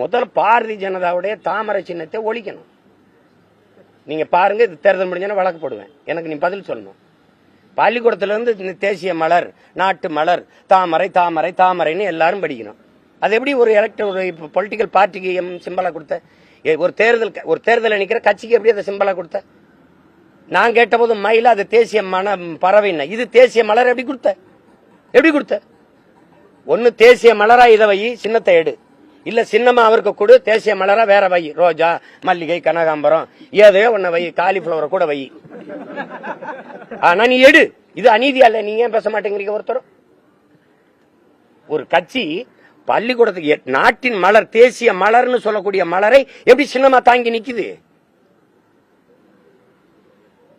முதல்ல பாரதிய ஜனதாவுடைய தாமரை சின்னத்தை ஒழிக்கணும். நீங்க பாருங்க இது தேர்தல் முடிஞ்சோன்னா வழக்கு போடுவேன். எனக்கு நீ பதில் சொல்லணும். பள்ளிக்கூடத்திலிருந்து இந்த தேசிய மலர் நாட்டு மலர் தாமரை தாமரை தாமரைன்னு எல்லாரும் படிக்கணும். அது எப்படி ஒரு எலக்ட் ஒரு பொலிட்டிக்கல் பார்ட்டிக்கு சிம்பலா கொடுத்த? ஏ, ஒரு தேர்தல் ஒரு தேர்தல் நிற்கிற கட்சிக்கு எப்படி அதை சிம்பலா கொடுத்த? நான் கேட்டபோது மயில அது தேசிய மன பறவைன்னு இது தேசிய மலர் எப்படி கொடுத்த? எப்படி கொடுத்த? ஒன்று தேசிய மலரா இதை வை சின்னத்தை எடு. இல்ல சின்னமா அவருக்கு கொடு தேசிய மலரா வேற வை. ரோஜா மல்லிகை கனகாம்பரம் ஏதோ ஒன்ன வை காலிஃபிளவரை கூட வை. ஆனா நீ எடு. இது அநீதி அல்ல. நீங்க ஏன் பேச மாட்டேங்கிறீங்க ஒருத்தரும்? ஒரு கட்சி பள்ளிக்கூடத்துக்கு நாட்டின் மலர் தேசிய மலர்னு சொல்லக்கூடிய மலரை எப்படி சின்னமா தாங்கி நிக்குது?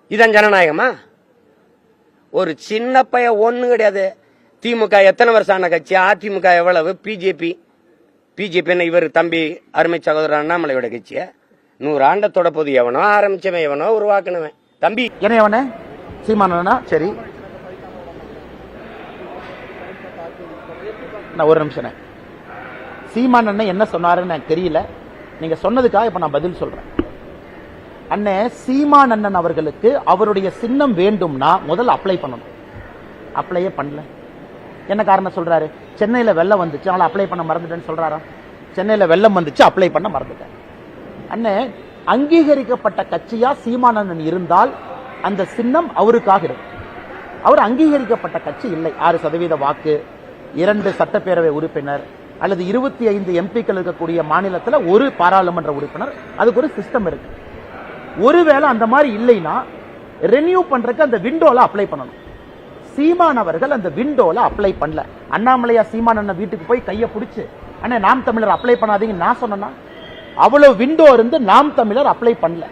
இதான் ஜனநாயகமா? ஒரு சின்ன பைய ஒண்ணு கிடையாது. திமுக எத்தனை வருஷம் ஆன கட்சி? அதிமுக எவ்வளவு? பிஜேபி. பிஜேபின்னு இவர் தம்பி அருமை சகோதரர் அண்ணாமலையோட கட்சிய. நூறு ஆண்ட தொடப்போது எவனோ ஆரம்பிச்சவன் எவனோ உருவாக்குனவன். தம்பி. என்ன அவனே சீமானா சரி. நான் ஒரு நிமிஷம் சீமான் அண்ணன் என்ன சொன்னாருன்னு எனக்கு தெரியல. நீங்க சொன்னதுக்காக இப்ப நான் பதில் சொல்றேன். அண்ணே சீமான் அண்ணன் அவர்களுக்கு அவருடைய சின்னம் வேண்டும்னா முதல்ல அப்ளை பண்ணணும். அப்ளையே பண்ணல. என்ன காரணம் சொல்றாரு? சென்னையில் வெள்ளம் வந்துச்சு அவளை அப்ளை பண்ண மறந்துட்டேன்னு சொல்றாரா? சென்னையில் வெள்ளம் வந்துச்சு அப்ளை பண்ண மறந்துட்டேன். அண்ணே அங்கீகரிக்கப்பட்ட கட்சியா சீமானந்தன் இருந்தால் அந்த சின்னம் அவருக்காக இருக்கும் அவர் அங்கீகரிக்கப்பட்ட கட்சி இல்லை. ஆறு சதவீத வாக்கு இரண்டு சட்டப்பேரவை உறுப்பினர் அல்லது இருபத்தி ஐந்து எம்பிக்கள் இருக்கக்கூடிய மாநிலத்தில் ஒரு பாராளுமன்ற உறுப்பினர் அதுக்கு ஒரு சிஸ்டம் இருக்கு. ஒருவேளை அந்த மாதிரி இல்லைன்னா ரெனியூ பண்றதுக்கு அந்த விண்டோல அப்ளை பண்ணணும். சீமான் அவர்கள் அந்த விண்டோல அப்ளை பண்ணல. அண்ணாமலையா சீமான் அண்ணன் வீட்டுக்கு போய் கையை பிடிச்சி அண்ணே நாம் தமிழர் அப்ளை பண்ணாதீங்க நான் சொன்னேன்னா? அவ்வளோ விண்டோ இருந்து நாம் தமிழர் அப்ளை பண்ணல.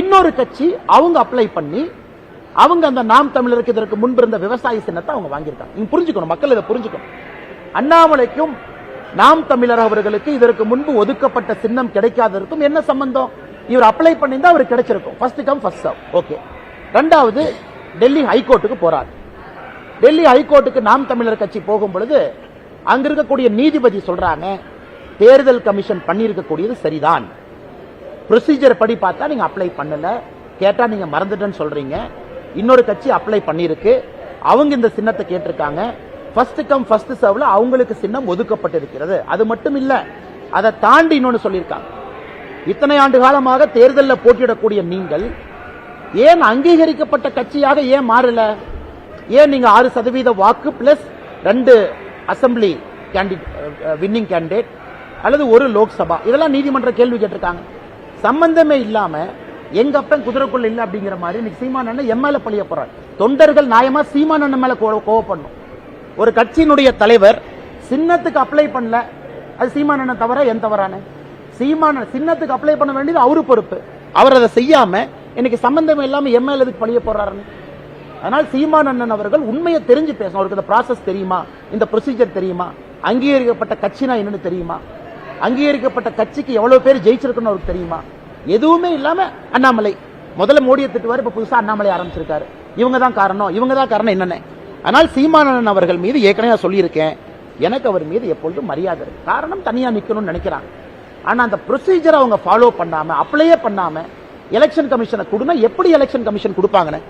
இன்னொரு கட்சி அவங்க அப்ளை பண்ணி அவங்க அந்த நாம் தமிழருக்கு இதற்கு முன்பு இருந்த விவசாய சின்னத்தை அவங்க வாங்கியிருக்காங்க. நீங்க புரிஞ்சுக்கணும் மக்கள் இதை புரிஞ்சுக்கணும். அண்ணாமலைக்கும் நாம் தமிழர் அவர்களுக்கு இதற்கு முன்பு ஒதுக்கப்பட்ட சின்னம் கிடைக்காததற்கும் என்ன சம்பந்தம்? இவர் அப்ளை பண்ணியிருந்தா அவருக்கு கிடைச்சிருக்கும். First come first serve okay ரெண்டாவது டெல்லி ஹைகோர்ட்டுக்கு போறாரு. டெல்லி ஹைகோர்ட்டுக்கு நாம் தமிழர் கட்சி போகும் பொழுது அங்க இருக்கக்கூடிய நீதிபதி சொல்றாங்க தேர்தல் கமிஷன் பண்ணியிருக்கக்கூடியது சரிதான். ப்ரொசீஜர் படி பார்த்தா நீங்க அப்ளை பண்ணல. கேட்டா நீங்க மறந்துட்டேன்னு சொல்றீங்க. இன்னொரு கட்சி அப்ளை பண்ணியிருக்கு. அவங்க இந்த சின்னத்தை கேட்டிருக்காங்க. ஃபர்ஸ்ட் கம் ஃபர்ஸ்ட் சர்வ்ல அவங்களுக்கு சின்னம் ஒதுக்கப்பட்டிருக்கிறது. அது மட்டும் இல்ல அதை தாண்டி இன்னொன்னு சொல்லியிருக்காங்க. இத்தனை ஆண்டு காலமாக தேர்தலில் போட்டியிடக்கூடிய நீங்கள் ஏன் அங்கீகரிக்கப்பட்ட கட்சியாக ஏன் மாறல? ஏன் நீங்க ஆறு சதவீத வாக்கு பிளஸ் ரெண்டு அசம்பிளி கேண்டிடேட் வின்னிங் கேண்டிடேட் அல்லது ஒரு லோக்சபா? இதெல்லாம் நீதிமன்ற கேள்வி கேட்டிருக்காங்க. சம்பந்தமே இல்லாம எங்க அப்பன் குதிரைக்குள்ள இல்லை அப்படிங்கிற மாதிரி இன்னைக்கு சீமான் அண்ணன் எம்எல்ஏ பழிய போறார். தொண்டர்கள் நியாயமா சீமான் அண்ணன் மேல கோ- கோவப்படணும். ஒரு கட்சியினுடைய தலைவர் சின்னத்துக்கு அப்ளை பண்ணல. அது சீமான் அண்ணன் தவிர என் தவறான? சீமான சின்னத்துக்கு அப்ளை பண்ண வேண்டியது அவரு பொறுப்பு. அவர் அதை செய்யாம இன்னைக்கு சம்பந்தம் இல்லாம எம்எல்ஏ பழிய போறாருன்னு? அதனால் சீமான் அண்ணன் அவர்கள் உண்மையை தெரிஞ்சு பேசணும். அவருக்கு இந்த ப்ராசஸ் தெரியுமா? இந்த ப்ரொசீஜர் தெரியுமா? அங்கீகரிக்கப்பட்ட கட்சினா என்னன்னு தெரியுமா? அங்கீகரிக்கப்பட்ட கட்சிக்கு எவ்வளவு பேர் ஜெயிச்சிருக்குன்னு அவருக்கு தெரியுமா? எதுவுமே இல்லாம அண்ணாமலை. முதல்ல மோடியை திட்டுவார் இப்ப புதுசா அண்ணாமலை ஆரம்பிச்சிருக்காரு. இவங்க தான் காரணம். இவங்க தான் காரணம் என்னென்ன. ஆனால் சீமானன் அவர்கள் மீது ஏற்கனவே சொல்லியிருக்கேன். எனக்கு அவர் மீது எப்பொழுதும் மரியாதை இருக்கு. காரணம் தனியா நிக்கணும்னு நினைக்கிறாங்க. ஆனா அந்த ப்ரொசீஜரை அவங்க ஃபாலோ பண்ணாம அப்ளையே பண்ணாம எலெக்ஷன் கமிஷனை கொடுனா எப்படி எலெக்ஷன் கமிஷன் கொடுப்பாங்கன்னு?